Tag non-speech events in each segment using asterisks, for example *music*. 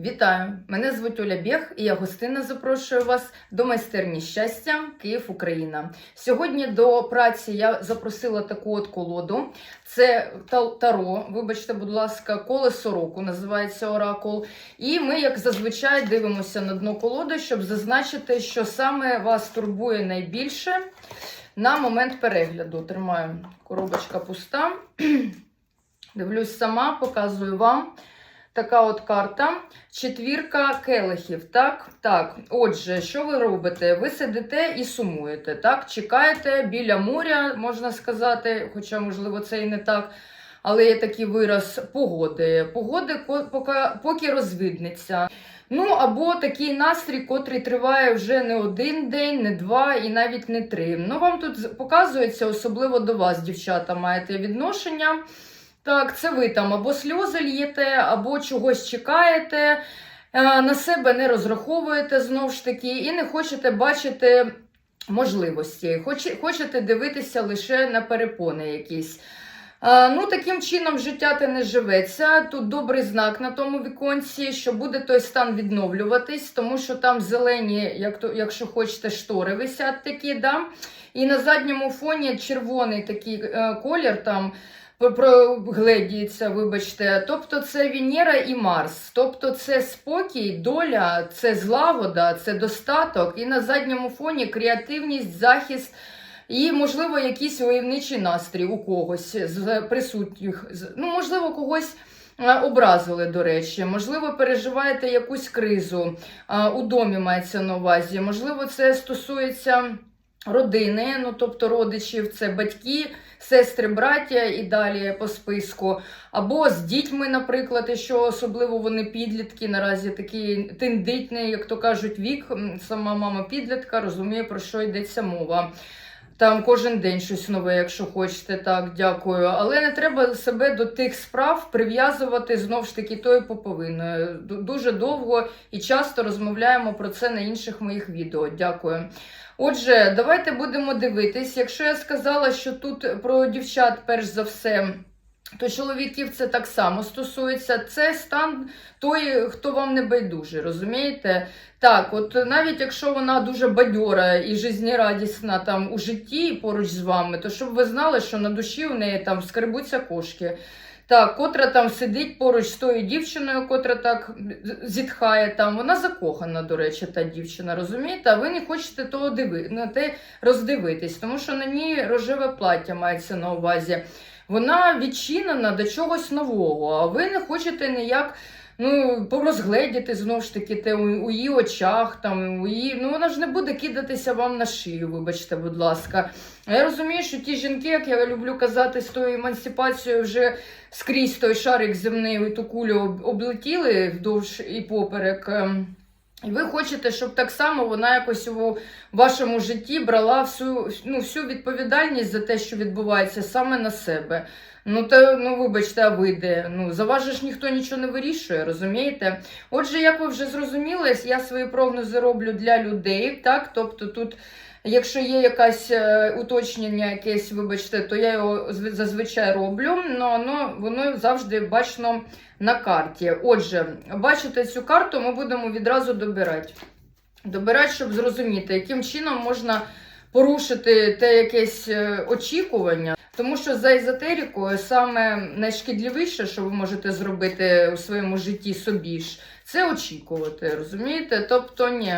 Вітаю! Мене звуть Оля Бєх і я гостинно запрошую вас до майстерні щастя Київ, Україна. Сьогодні до праці я запросила таку от колоду. Це таро, вибачте, будь ласка, колесо року називається оракул. І ми, як зазвичай, дивимося на дно колоди, щоб зазначити, що саме вас турбує найбільше на момент перегляду. Тримаю коробочка пуста. *clears throat* Дивлюсь сама, показую вам. Така от карта. Четвірка келихів. Так, так. Отже, що ви робите? Ви сидите і сумуєте. Так, чекаєте біля моря, можна сказати, хоча, можливо, це і не так. Але є такий вираз погоди. Погоди поки, поки розвиднеться. Ну, або такий настрій, котрий триває вже не один день, не два і навіть не три. Ну, вам тут показується, особливо до вас, дівчата, маєте відношення. Так, це ви там або сльози л'єте, або чогось чекаєте, е, на себе не розраховуєте знову ж таки, і не хочете бачити можливості. Хочете дивитися лише на перепони якісь. Е, Ну, таким чином життя те не живеться. Тут добрий знак на тому віконці, що буде той стан відновлюватись, тому що там зелені, як то, якщо хочете, штори висять такі, да? і на задньому фоні червоний такий е, колір там прогледіється, вибачте. Тобто це Венера і Марс. Тобто це спокій, доля, це злагода, це достаток. І на задньому фоні креативність, захист. І, можливо, якийсь войовничий настрій у когось з присутніх. Ну, можливо, когось е, образили, до речі. Можливо, переживаєте якусь кризу а, у домі мається на увазі. Можливо, це стосується родини, ну тобто родичів, це батьки, сестри, браття і далі по списку. Або з дітьми, наприклад, і що особливо вони підлітки, наразі такий тендитний, як то кажуть, вік. Сама мама підлітка розуміє, про що йдеться мова. Там кожен день щось нове, якщо хочете, так, дякую. Але не треба себе до тих справ прив'язувати знов ж таки тою поповиною. Дуже довго і часто розмовляємо про це на інших моїх відео. Дякую. Отже, давайте будемо дивитись. Якщо я сказала, що тут про дівчат, перш за все, то чоловіків це так само стосується. Це стан той, хто вам не байдужий, розумієте? Так, от навіть якщо вона дуже бадьора і жизнерадісна там у житті поруч з вами, то щоб ви знали, що на душі у неї там скребуться кошки. Так, котра там сидить поруч з тою дівчиною, котра так зітхає там. Вона закохана, до речі, та дівчина, розумієте? А ви не хочете того диви... на те роздивитись, тому що на ній рожеве плаття мається на увазі. Вона відчинена до чогось нового, а ви не хочете ніяк ну, порозгледіти знову ж таки те у, її очах, там, у її... ну вона ж не буде кидатися вам на шию, вибачте, будь ласка. Я розумію, що ті жінки, як я люблю казати, з тою емансипацією вже скрізь той шарик земний, ту кулю облетіли вдовж і поперек. ем, І ви хочете, щоб так само вона якось у вашому житті брала всю, ну, всю відповідальність за те, що відбувається саме на себе. Ну, та, ну вибачте, а ви де? Ну, за вас ж ніхто нічого не вирішує, розумієте? Отже, як ви вже зрозуміли, я свої прогнози роблю для людей, так? Тобто тут, якщо є якесь е, уточнення, якесь, вибачте, то я його зазвичай роблю, але воно, воно завжди бачно на карті. Отже, бачите цю карту, ми будемо відразу добирати. Добирати, щоб зрозуміти, яким чином можна порушити те якесь е, очікування. Тому що за езотерикою саме найшкідливіше, що ви можете зробити у своєму житті собі ж, це очікувати, розумієте? Тобто, ні,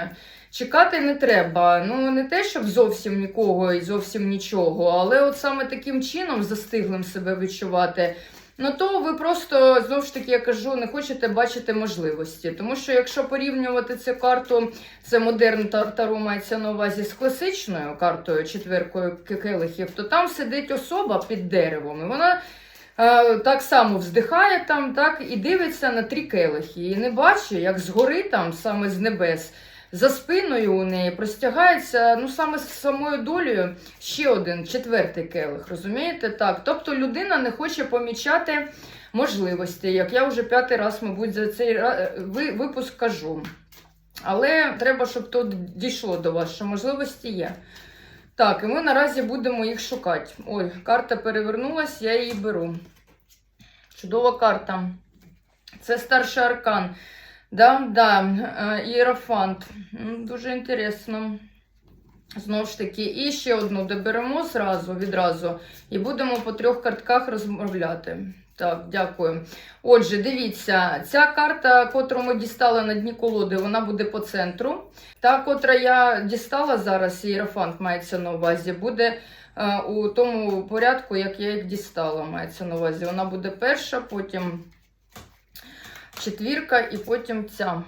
чекати не треба. Ну, не те, щоб зовсім нікого і зовсім нічого, але от саме таким чином застиглим себе відчувати. Ну то ви просто знову ж таки я кажу, не хочете бачити можливості. Тому що якщо порівнювати цю карту, це модерн тар- таро мається на увазі з класичною картою, четвіркою ке- келихів, то там сидить особа під деревом, і вона е, так само вздихає там, так і дивиться на три келихи. І не бачить, як згори там, саме з небес. За спиною у неї простягається, ну саме з самою долею ще один четвертий келих, розумієте? Так. Тобто людина не хоче помічати можливості, як я вже п'ятий раз, мабуть, за цей ра- випуск кажу. Але треба, щоб то дійшло до вас, що можливості є. Так, і ми наразі будемо їх шукати. Ой, карта перевернулась, я її беру. Чудова карта. Це старший аркан. Да, да, е, Іерофант. Дуже інтересно. Знову ж таки, і ще одну доберемо зразу, відразу, і будемо по трьох картках розмовляти. Так, дякую. Отже, дивіться, ця карта, котру ми дістали на дні колоди, вона буде по центру. Та, котра я дістала зараз, іерофант мається на увазі, буде е, у тому порядку, як я їх дістала, мається на увазі. Вона буде перша, потім четвірка і потім ця.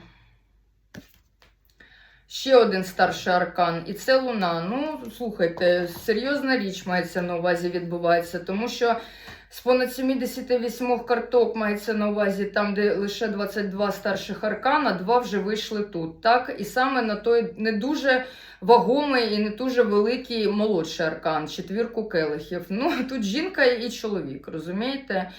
Ще один старший аркан, і це луна. Ну, слухайте, серйозна річ мається на увазі відбувається, тому що з понад 78 карток мається на увазі, там, де лише 22 старших аркана, два вже вийшли тут. Так? І саме на той не дуже вагомий і не дуже великий молодший аркан, четвірку келихів. Ну, тут жінка і чоловік, розумієте?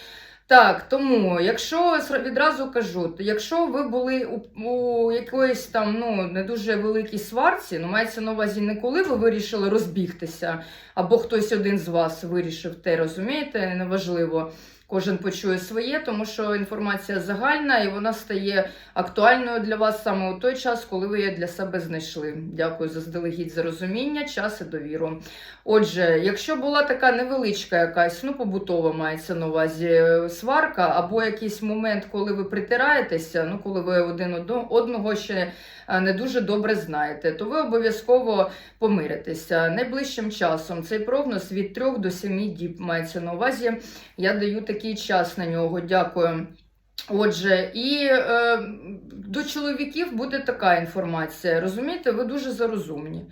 Так, тому, якщо відразу кажу, то якщо ви були у, у якоїсь там ну не дуже великій сварці, ну мається на увазі не коли ви вирішили розбігтися, або хтось один з вас вирішив те, розумієте, неважливо. Кожен почує своє, тому що інформація загальна і вона стає актуальною для вас саме у той час, коли ви її для себе знайшли. Дякую заздалегідь за розуміння, час і довіру. Отже, якщо була така невеличка якась, ну побутова мається на увазі е, сварка, або якийсь момент, коли ви притираєтеся, ну коли ви один одного ще не дуже добре знаєте, то ви обов'язково помиритеся найближчим часом. Цей прогноз від 3 до 7 діб мається на увазі. Я даю такий час на нього. Дякую. Отже, і е, до чоловіків буде така інформація. Розумієте, ви дуже зарозумні.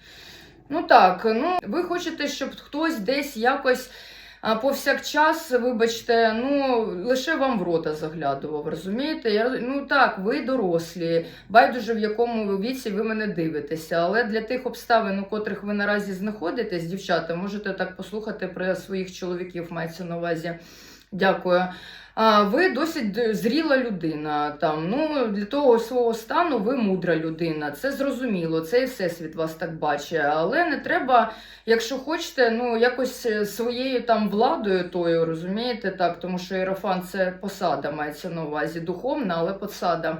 Ну так, ну ви хочете, щоб хтось десь якось повсякчас, вибачте, ну лише вам в рота заглядував, розумієте? Я, ну так, ви дорослі, байдуже в якому віці ви мене дивитеся, але для тих обставин, у котрих ви наразі знаходитесь, дівчата, можете так послухати про своїх чоловіків, мається на увазі. Дякую. Ви досить зріла людина. Там ну для того свого стану ви мудра людина. Це зрозуміло. Це і всесвіт вас так бачить. Але не треба, якщо хочете, ну якось е, своєю там владою тою, розумієте, так, тому що іерофан це посада, мається на увазі духовна, але посада.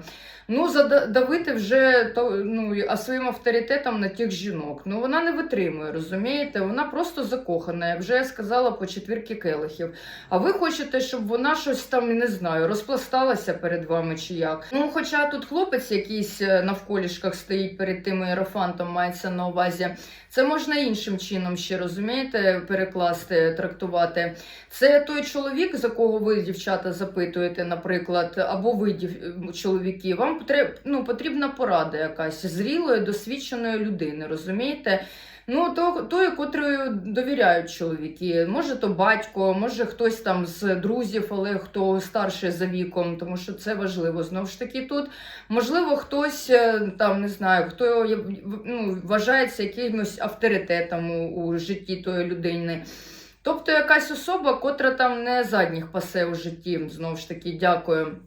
Ну, задавити вже ну, а своїм авторитетом на тих жінок. Ну вона не витримує, розумієте? Вона просто закохана, як вже я сказала по четвірки келихів. А ви хочете, щоб вона щось там, не знаю, розпласталася перед вами чи як. Ну, хоча тут хлопець якийсь е, навколішках стоїть перед тим іерофантом, мається на увазі. Це можна іншим чином ще розумієте, перекласти, трактувати. Це той чоловік, за кого ви, дівчата, запитуєте, наприклад, або ви, чоловіки, вам потріб, ну, потрібна порада якась зрілої, досвідченої людини, розумієте? Ну, то, тої, котрою довіряють чоловіки. Може, то батько, може хтось там з друзів, але хто старший за віком, тому що це важливо. Знову ж таки, тут можливо, хтось е, там не знаю, хто ну, вважається якимось авторитетом у, у житті тої людини. Тобто якась особа, котра там не задніх пасе у житті, знову ж таки, дякую.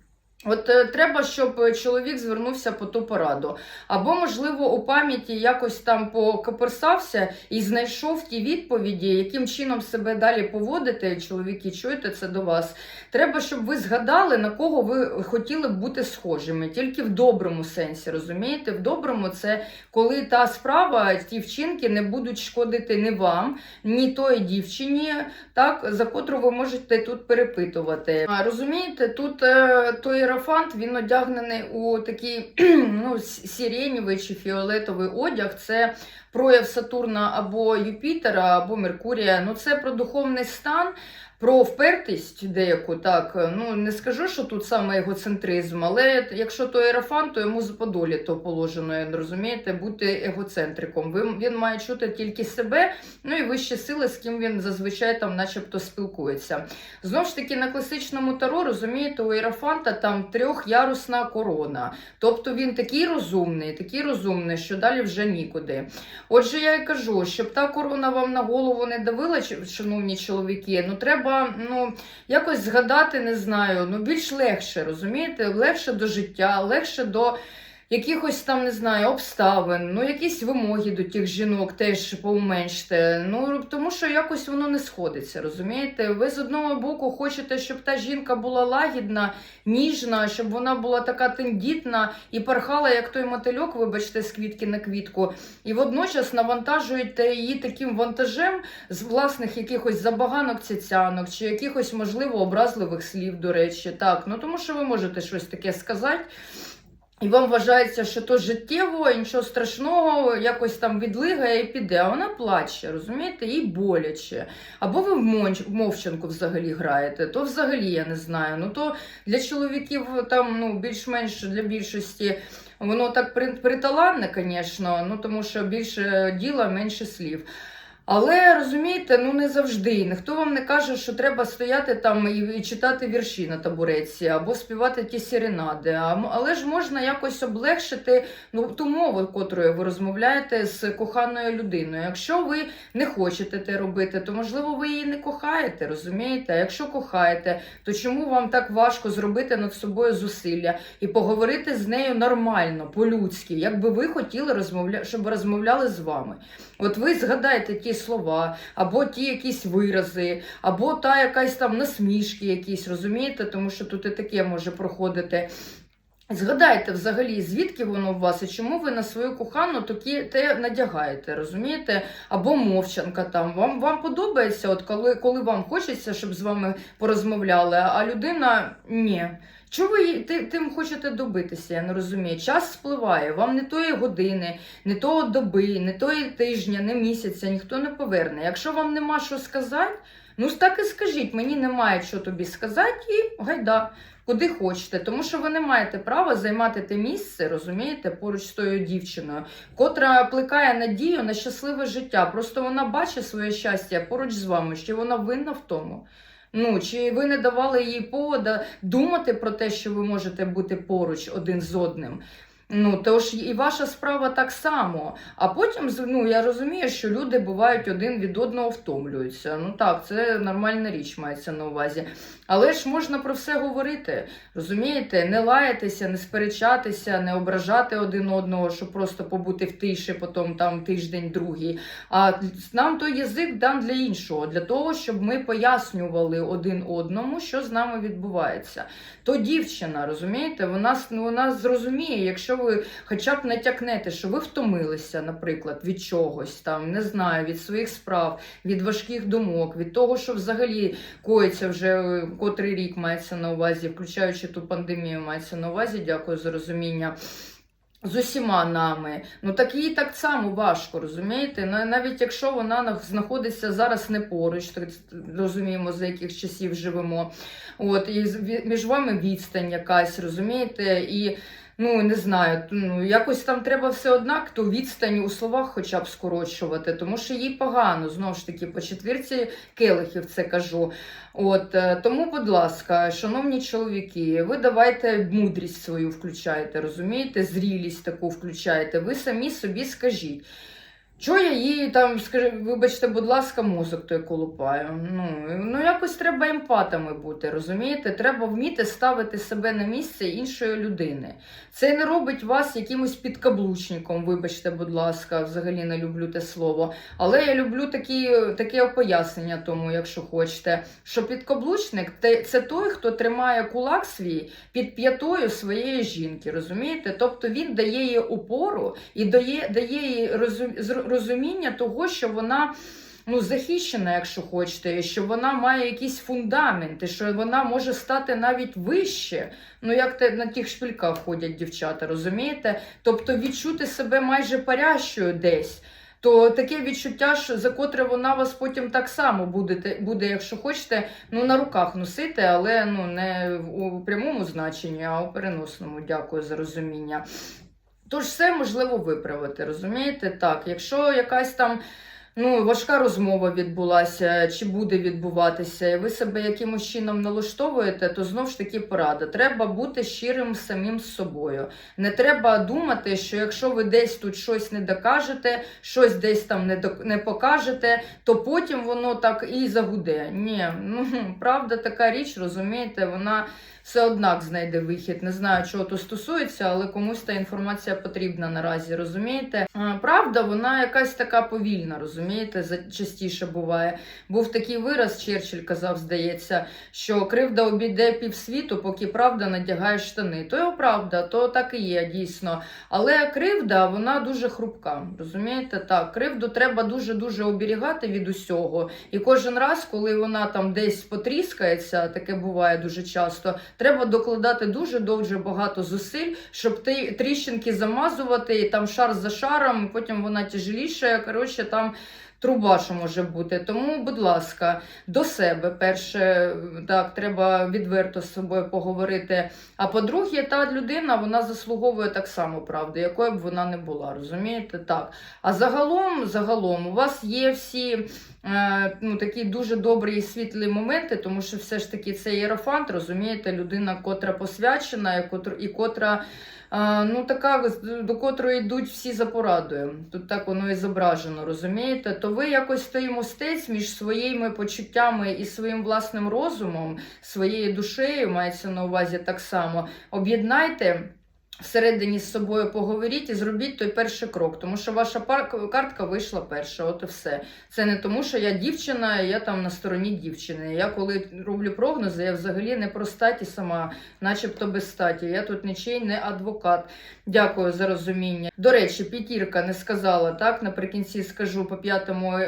От е, треба, щоб чоловік звернувся по ту пораду. Або, можливо, у пам'яті якось там покоперсався і знайшов ті відповіді, яким чином себе далі поводити. Чоловіки, чуєте це до вас. Треба, щоб ви згадали, на кого ви хотіли б бути схожими, тільки в доброму сенсі, розумієте? В доброму це коли та справа, ті вчинки не будуть шкодити ні вам, ні тої дівчині, так, за котру ви можете тут перепитувати. А, розумієте, тут е, той він одягнений у такий *clears throat* ну, с- сиренєвий чи фіолетовий одяг. Це прояв Сатурна або Юпітера, або Меркурія. Ну, це про духовний стан. Про впертість деяку, так, ну не скажу, що тут саме егоцентризм, але якщо то ерофан, то йому з подолі то положено, розумієте, бути егоцентриком. Ви- Він має чути тільки себе, ну і вищі сили, з ким він зазвичай там начебто спілкується. Знову ж таки, на класичному таро, розумієте, у Іерофанта там трьохярусна корона. Тобто він такий розумний, такий розумний, що далі вже нікуди. Отже, я і кажу, щоб та корона вам на голову не давила, шановні чоловіки, ну треба ну, якось згадати, не знаю, ну більш легше, розумієте? Легше до життя, легше до якихось там, не знаю, обставин, ну якісь вимоги до тих жінок теж поуменште. Ну тому що якось воно не сходиться, розумієте? Ви з одного боку хочете, щоб та жінка була лагідна, ніжна, щоб вона була така тендітна і порхала, як той мотильок, вибачте, з квітки на квітку, і водночас навантажуєте її таким вантажем з власних якихось забаганок цяцянок чи якихось, можливо, образливих слів, до речі. Так, ну тому що ви можете щось таке сказати. І вам вважається, що то життєво, і нічого страшного, якось там відлигає і піде. А вона плаче, розумієте, їй боляче. Або ви в мовчанку взагалі граєте, то взагалі я не знаю. Ну то для чоловіків там ну більш-менш для більшості воно так при- приталанне, звісно, ну тому що більше діла, менше слів. Але розумієте, ну не завжди. Ніхто вам не каже, що треба стояти там і, читати вірші на табуреці або співати ті серенади. Але ж можна якось облегшити ну, ту мову, котрою ви розмовляєте з коханою людиною. Якщо ви не хочете те робити, то можливо ви її не кохаєте, розумієте? А якщо кохаєте, то чому вам так важко зробити над собою зусилля і поговорити з нею нормально, по-людськи, як би ви хотіли розмовля... щоб розмовляли з вами? От ви згадайте ті слова, або ті якісь вирази, або та якась там насмішки якісь, розумієте? Тому що тут і таке може проходити. Згадайте взагалі, звідки воно у вас і чому ви на свою кохану такі те надягаєте, розумієте? Або мовчанка там. Вам вам подобається, от коли, коли вам хочеться, щоб з вами порозмовляли, а людина ні. Чого ви тим хочете добитися? Я не розумію. Час спливає, вам не тої години, не того доби, не тої тижня, не місяця ніхто не поверне. Якщо вам нема що сказати, ну так і скажіть, мені немає що тобі сказати, і гайда. Куди хочете, тому що ви не маєте права займати те місце, розумієте, поруч з тою дівчиною, котра плекає надію на щасливе життя. Просто вона бачить своє щастя поруч з вами, що вона винна в тому. Ну, чи ви не давали їй повода думати про те, що ви можете бути поруч один з одним? Ну, тож і ваша справа так само. А потім, ну, я розумію, що люди бувають один від одного втомлюються. Ну так, це нормальна річ мається на увазі. Але ж можна про все говорити. Розумієте, не лаятися, не сперечатися, не ображати один одного, щоб просто побути в тиші, потім там тиждень другий. А нам той язик дан для іншого, для того, щоб ми пояснювали один одному, що з нами відбувається. То дівчина, розумієте, вона, ну, вона зрозуміє, якщо ви хоча б натякнете, що ви втомилися, наприклад, від чогось, там, не знаю, від своїх справ, від важких думок, від того, що взагалі коїться вже е, котрий рік мається на увазі, включаючи ту пандемію, мається на увазі. Дякую за розуміння. З усіма нами, ну так їй так само важко, розумієте? Навіть якщо вона знаходиться зараз не поруч, так розуміємо, за яких часів живемо. От і між вами відстань якась, розумієте? І ну не знаю, ну якось там треба все однак то відстань у словах хоча б скорочувати, тому що їй погано знову ж таки по четвірці келихів це кажу. От е, тому, будь ласка, шановні чоловіки, ви давайте мудрість свою включайте, розумієте? Зрілість таку включайте. Ви самі собі скажіть. Чого я їй там, скажи, вибачте, будь ласка, мозок той колупаю. Ну, ну якось треба емпатами бути, розумієте? Треба вміти ставити себе на місце іншої людини. Це не робить вас якимось підкаблучником, вибачте, будь ласка, взагалі не люблю те слово. Але я люблю такі, таке пояснення тому, якщо хочете, що підкаблучник це той, хто тримає кулак свій під п'ятою своєї жінки, розумієте? Тобто він дає їй опору і дає, дає їй розум- зр- розуміння того, що вона. Ну, захищена, якщо хочете, що вона має якісь фундаменти, що вона може стати навіть вище, ну як те на тих шпильках ходять дівчата, розумієте? Тобто відчути себе майже парящою десь. То таке відчуття, що за котре вона вас потім так само буде, буде, якщо хочете, ну на руках носити, але ну не у прямому значенні, а у переносному. Дякую за розуміння. Тож все можливо виправити, розумієте? Так, якщо якась там ну, важка розмова відбулася чи буде відбуватися, і ви себе якимось чином налаштовуєте, то знов ж таки порада. Треба бути щирим самим з собою. Не треба думати, що якщо ви десь тут щось не докажете, щось десь там не, док- не покажете, то потім воно так і загуде. Ні, ну *laughs* правда, така річ, розумієте, вона все однак знайде вихід. Не знаю, чого то стосується, але комусь та інформація потрібна наразі, розумієте? Правда, вона якась така повільна, розумієте? Частіше буває. Був такий вираз, Черчилль казав, здається, що кривда обійде півсвіту, поки правда надягає штани. То його правда, то так і є, дійсно. Але кривда, вона дуже хрупка. Розумієте? Так, кривду треба дуже-дуже оберігати від усього. І кожен раз, коли вона там десь потріскається, таке буває дуже часто, треба докладати дуже дуже багато зусиль, щоб ти тріщинки замазувати, і там шар за шаром, потім вона тяжеліше. Коротше, там. Труба, що може бути. Тому, будь ласка, до себе перше, так, треба відверто з собою поговорити. А по-друге, та людина вона заслуговує так само правди, якою б вона не була, розумієте? Так. А загалом, загалом, у вас є всі ну, такі дуже добрі і світлі моменти, тому що все ж таки це єрофант, розумієте, людина, котра посвячена і котра, і котра ну, така, до котрої йдуть всі за порадою. Тут так воно і зображено, розумієте? То ви якось той мостець між своїми почуттями і своїм власним розумом, своєю душею, мається на увазі так само. Об'єднайте. Всередині з собою поговоріть і зробіть той перший крок, тому що ваша картка вийшла перша, от і все. Це не тому, що я дівчина, і я там на стороні дівчини. Я коли роблю прогнози, я взагалі не про статі сама, начебто без статі. Я тут нічий не адвокат. Дякую за розуміння. До речі, п'ятірка не сказала так. Наприкінці скажу по п'ятому е,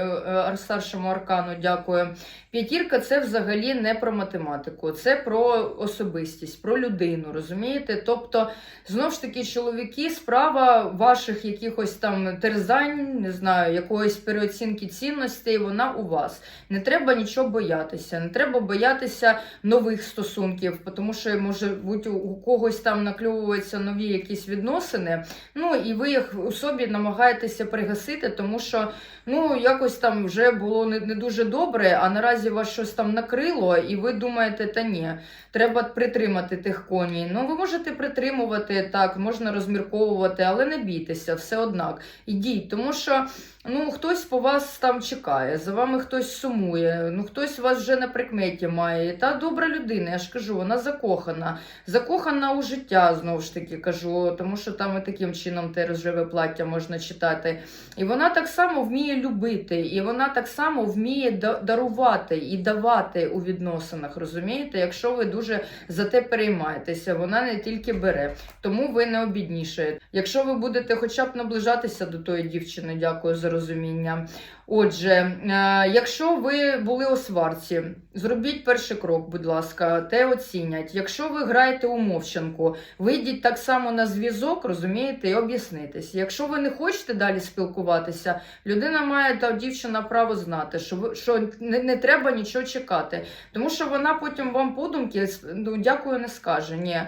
е, старшому аркану. Дякую. П'ятірка це взагалі не про математику, це про особистість, про людину. Розумієте? Тобто, знову ж таки, чоловіки, справа ваших якихось там терзань, не знаю, якоїсь переоцінки цінностей, вона у вас. Не треба нічого боятися, не треба боятися нових стосунків, тому що може бути у- когось там накльовуються нові якісь відносини. Ну і ви їх у собі намагаєтеся пригасити, тому що ну якось там вже було не, не дуже добре, а наразі вас щось там накрило, і ви думаєте, та ні, треба притримати тих коней. Ну ви можете притримувати так, можна розмірковувати, але не бійтеся, все однак. Ідіть, тому що. Ну, хтось по вас там чекає, за вами хтось сумує, ну хтось вас вже на прикметі має. Та добра людина, я ж кажу, вона закохана. Закохана у життя, знову ж таки кажу, тому що там і таким чином те рожеве плаття можна читати. І вона так само вміє любити, і вона так само вміє дарувати і давати у відносинах. Розумієте, якщо ви дуже за те переймаєтеся, вона не тільки бере, тому ви не обіднішаєте. Якщо ви будете хоча б наближатися до тої дівчини, дякую за розуміння. Отже, е, якщо ви були у сварці, зробіть перший крок, будь ласка, те оцінять. Якщо ви граєте у мовчанку, вийдіть так само на зв'язок, розумієте, і об'яснитесь. Якщо ви не хочете далі спілкуватися, людина має та дівчина право знати, що ви що не, не треба нічого чекати, тому що вона потім вам подумки ну, дякую не скаже. Ні.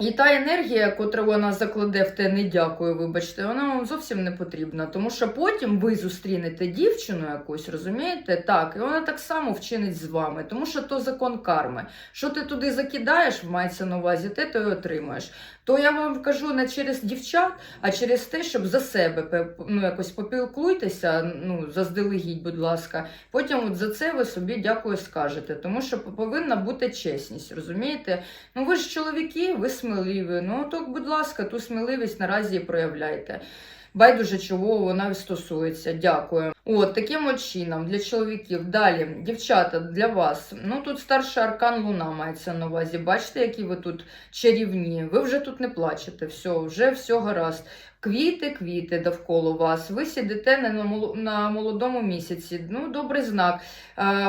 І та енергія, котру вона закладе в те не дякую, вибачте, вона вам зовсім не потрібна. Тому що потім ви зустрінете дівчину якусь, розумієте? Так, і вона так само вчинить з вами, тому що то закон карми. Що ти туди закидаєш, мається на увазі, те то й отримаєш. То я вам кажу не через дівчат, а через те, щоб за себе ну, якось попілкуйтеся, ну, заздалегідь, будь ласка. Потім от за це ви собі дякую скажете, тому що повинна бути чесність, розумієте? Ну ви ж чоловіки, ви сміливі. Ну то, будь ласка, ту сміливість наразі проявляйте. Байдуже, чого вона стосується. Дякую. От таким от чином для чоловіків. Далі, дівчата, для вас. Ну тут старший аркан Луна мається на увазі. Бачите, які ви тут чарівні. Ви вже тут не плачете. Все, вже все гаразд. Квіти, квіти довкола вас. Ви сидите на на молодому місяці. Ну, добрий знак.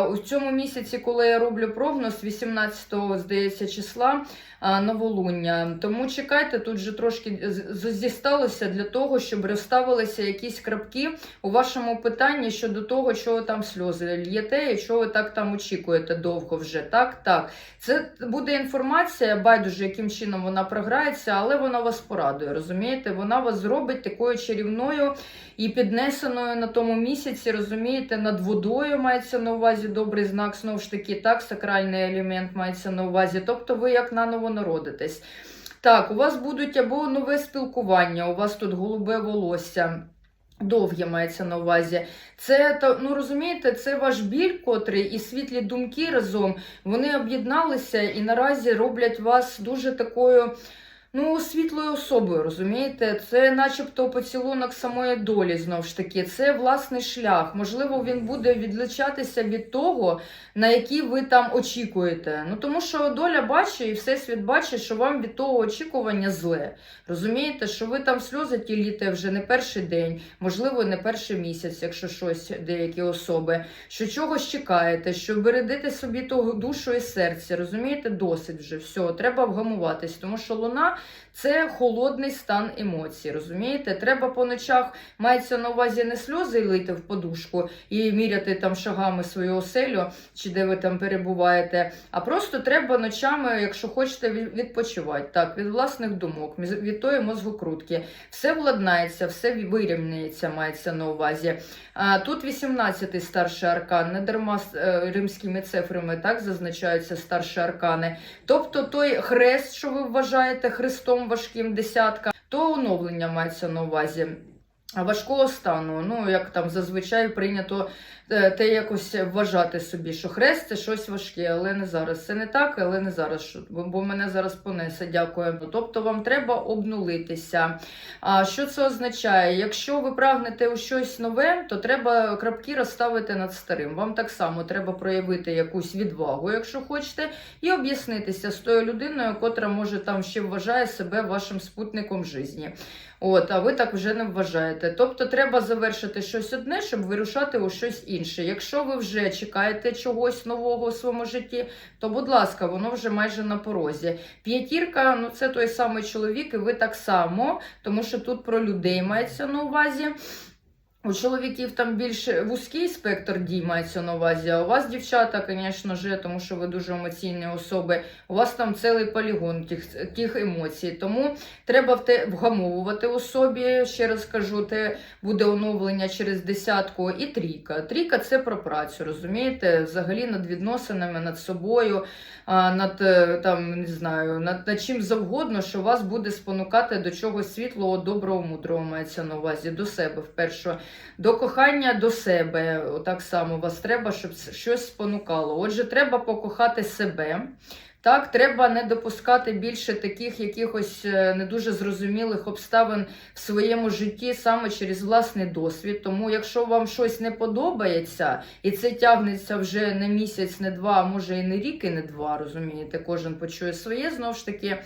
У цьому місяці, коли я роблю прогноз, 18-го, здається, числа новолуння. Тому чекайте, тут же трошки зісталося для того, щоб розставилися якісь крапки у вашому питанні щодо того, ви там сльози л'єте і що ви так там очікуєте довго вже. Так, так. Це буде інформація, байдуже, яким чином вона програється, але вона вас порадує. Розумієте? Вона вас зробить такою чарівною і піднесеною на тому місяці, розумієте, над водою мається на увазі добрий знак, знову ж таки, так, сакральний елемент мається на увазі. Тобто ви як наново народитесь. Так, у вас будуть або нове спілкування, у вас тут голубе волосся. Довге мається на увазі. Це ну розумієте, це ваш біль, котрий і світлі думки разом вони об'єдналися і наразі роблять вас дуже такою. Ну, світлою особою, розумієте? Це начебто поцілунок самої долі, знову ж таки. Це власний шлях. Можливо, він буде відлучатися від того, на який ви там очікуєте. Ну тому що доля бачить і всесвіт бачить, що вам від того очікування зле. Розумієте, що ви там сльози тіліте вже не перший день, можливо, не перший місяць, якщо щось, деякі особи, що чогось чекаєте, що бередите собі ту душу і серце. Розумієте, досить вже все, треба вгамуватись, тому що луна це холодний стан емоцій. Розумієте, треба по ночах мається на увазі не сльози лити в подушку і міряти там шагами свою оселю, чи де ви там перебуваєте. А просто треба ночами, якщо хочете, відпочивати так, від власних думок, від тої мозгокрутки. Все владнається, все вирівняється, мається на увазі. А, тут 18-й старший аркан, не дарма з, е, римськими цифрами так зазначаються старші аркани. Тобто той хрест, що ви вважаєте хрестом важким десятка, то оновлення мається на увазі. Важкого стану, ну як там зазвичай прийнято е, те якось вважати собі, що хрест це щось важке, але не зараз. Це не так, але не зараз, бо мене зараз понесе. Дякую. Тобто вам треба обнулитися. А що це означає? Якщо ви прагнете у щось нове, то треба крапки розставити над старим. Вам так само треба проявити якусь відвагу, якщо хочете, і об'яснитися з тою людиною, котра може там ще вважає себе вашим спутником житті. От, а ви так вже не вважаєте. Тобто треба завершити щось одне, щоб вирушати у щось інше. Якщо ви вже чекаєте чогось нового у своєму житті, то будь ласка, воно вже майже на порозі. П'ятірка, ну це той самий чоловік, і ви так само, тому що тут про людей мається на увазі. У чоловіків там більш вузький спектр дій мається на увазі, а у вас, дівчата, звісно ж, тому що ви дуже емоційні особи, у вас там цілий полігон тих, тих емоцій. Тому треба в вгамовувати у собі. Ще раз кажу, те буде оновлення через десятку і трійка. Трійка це про працю, розумієте? Взагалі над відносинами, над собою, над е, там не знаю, над, над чим завгодно, що вас буде спонукати до чогось світлого, доброго, мудрого мається на увазі, до себе вперше. До кохання до себе так само вас треба, щоб щось спонукало. Отже, треба покохати себе. Так, треба не допускати більше таких якихось е, не дуже зрозумілих обставин в своєму житті саме через власний досвід. Тому, якщо вам щось не подобається, і це тягнеться вже не місяць, не два, а може і не рік, і не два, розумієте, кожен почує своє знову ж таки,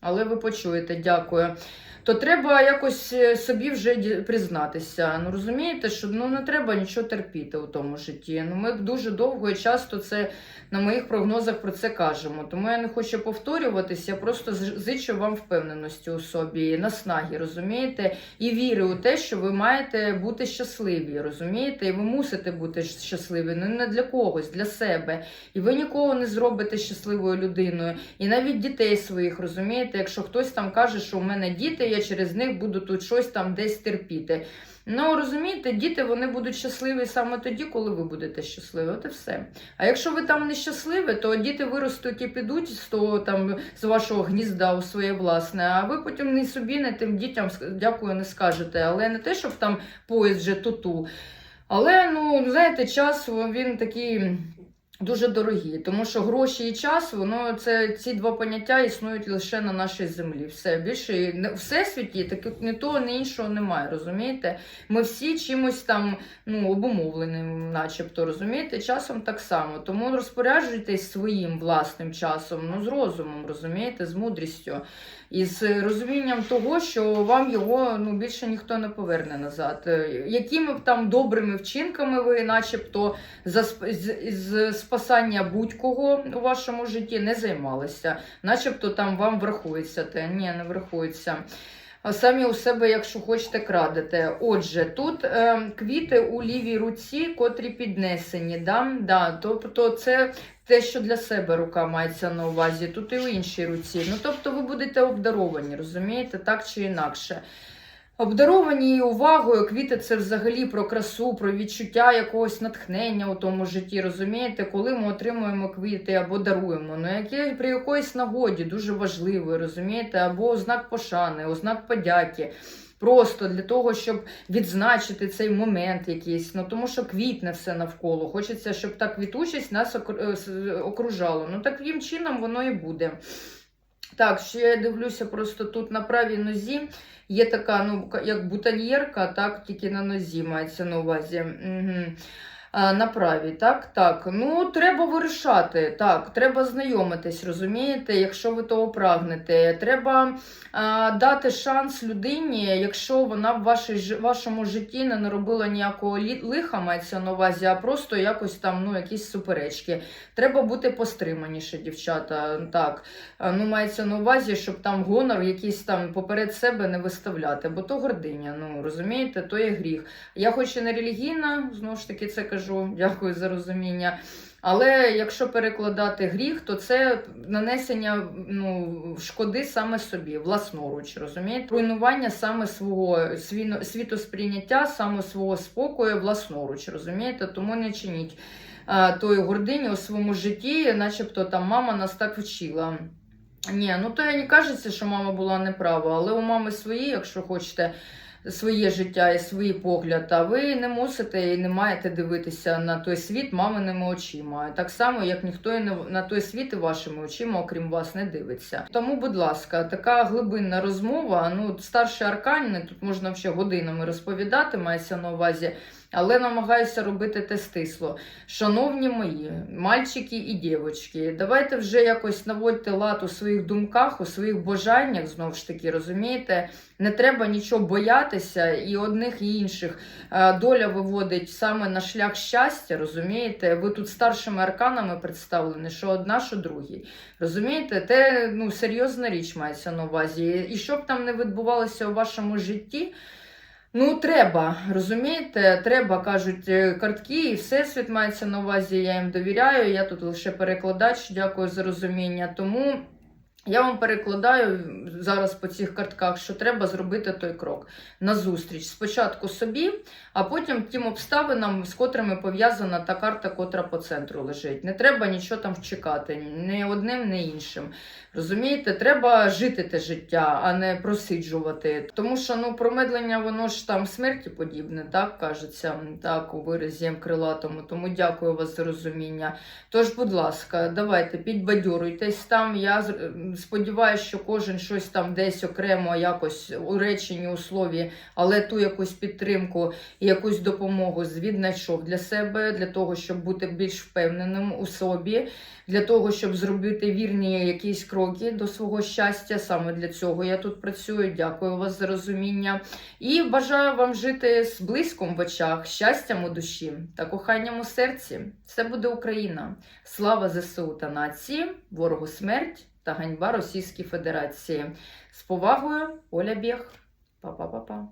але ви почуєте, дякую то треба якось е, собі вже признатися. Ну розумієте, що ну не треба нічого терпіти у тому житті. Ну ми дуже довго і часто це на моїх прогнозах про це кажемо. Тому я не хочу повторюватися, я просто зичу вам впевненості у собі, наснаги, розумієте, і віри у те, що ви маєте бути щасливі, розумієте, і ви мусите бути щасливі, ну не для когось, для себе. І ви нікого не зробите щасливою людиною, і навіть дітей своїх, розумієте, якщо хтось там каже, що у мене діти, я через них буду тут щось там десь терпіти. Ну, розумієте, діти вони будуть щасливі саме тоді, коли ви будете щасливі. От і все. А якщо ви там не щасливі, то діти виростуть і підуть з того там з вашого гнізда у своє власне. А ви потім не собі, не тим дітям дякую не скажете. Але не те, щоб там поїзд вже туту. Але ну знаєте, час він такий. Дуже дорогі, тому що гроші і час, воно це ці два поняття існують лише на нашій землі. Все більше не- всесвіті так ні того, ні іншого немає. Розумієте? Ми всі чимось там ну обумовлені, начебто, розумієте, часом так само. Тому розпоряджуйтесь своїм власним часом, ну з розумом, розумієте, з мудрістю і з розумінням того, що вам його ну більше ніхто не поверне назад. Е, Якими б там добрими вчинками ви, начебто, за з спасання будь-кого у вашому житті не займалися, начебто там вам врахується те. Ні, не врахується. Самі у себе, якщо хочете, крадете. Отже, тут е, квіти у лівій руці, котрі піднесені. Да? Да, тобто це те, що для себе рука мається на увазі, тут і у іншій руці. Ну, тобто ви будете обдаровані, розумієте, так чи інакше. Обдаровані увагою, квіти це взагалі про красу, про відчуття якогось натхнення у тому житті. Розумієте, коли ми отримуємо квіти або даруємо, ну яке при якоїсь нагоді дуже важливо, розумієте, або ознак пошани, ознак подяки. просто для того, щоб відзначити цей момент якийсь. Ну тому що квітне все навколо. Хочеться, щоб та квітучість нас окр- е, окружала. Ну таким чином воно і буде. Так, що я дивлюся, просто тут на правій нозі є така, ну, як бутоньєрка, так, тільки на нозі мається на увазі. Угу. А, на правій, так, так. Ну, треба вирішати, так, треба знайомитись, розумієте, якщо ви того прагнете. Треба а, дати шанс людині, якщо вона в вашій, вашому житті не наробила ніякого лиха, мається на увазі, а просто якось там, ну, якісь суперечки. Треба бути постриманіше, дівчата. Так, ну, мається на увазі, щоб там гонор якийсь там поперед себе не виставляти, бо то гординя, ну, розумієте, то є гріх. Я хоч і не релігійна, знову ж таки це кажу, дякую за розуміння. Але якщо перекладати гріх, то це нанесення ну, шкоди саме собі, власноруч, розумієте? Руйнування саме свого світосприйняття, саме свого спокою, власноруч, розумієте? Тому не чиніть а, тої гордині у своєму житті, начебто там мама нас так вчила. Ні, ну то я не кажеться, що мама була неправа, але у мами свої, якщо хочете, своє життя і свій погляд, а ви не мусите і не маєте дивитися на той світ маминими очима. Так само, як ніхто і не на той світ і вашими очима, окрім вас, не дивиться. Тому, будь ласка, така глибинна розмова. Ну, старший аркани, тут можна взагалі годинами розповідати, мається на увазі. Але намагаюся робити те стисло. Шановні мої, мальчики і дівчатки, давайте вже якось наводьте лад у своїх думках, у своїх бажаннях, знову ж таки, розумієте? Не треба нічого боятися, і одних і інших Е, доля виводить саме на шлях щастя, розумієте? Ви тут старшими арканами представлені, що одна, що другий. Розумієте, це ну, серйозна річ мається на увазі. І щоб там не відбувалося у вашому житті. Ну, треба, розумієте, треба, кажуть е, картки, і всесвіт мається на увазі, я їм довіряю, я тут лише перекладач, дякую за розуміння. Тому я вам перекладаю зараз по цих картках, що треба зробити той крок назустріч. Спочатку собі, а потім тим обставинам, з котрими пов'язана та карта, котра по центру лежить. Не треба нічого там чекати, ні одним, ні іншим. Розумієте, треба жити те життя, а не просиджувати. Тому що ну, промедлення, воно ж там смерті подібне, так кажеться, так, у виразі крилатому. Тому дякую вас за розуміння. Тож, будь ласка, давайте підбадьоруйтесь там. Я сподіваюся, що кожен щось там десь окремо, якось у реченні, у слові, але ту якусь підтримку і якусь допомогу віднайшов для себе, для того, щоб бути більш впевненим у собі, для того, щоб зробити вірні якісь кроки до свого щастя. Саме для цього я тут працюю. Дякую вас за розуміння. І бажаю вам жити з блиском в очах, щастям у душі та коханням у серці. Все буде Україна. Слава ЗСУ та нації, ворогу смерть та ганьба Російській Федерації. З повагою, Оля Бєх. Па-па-па-па.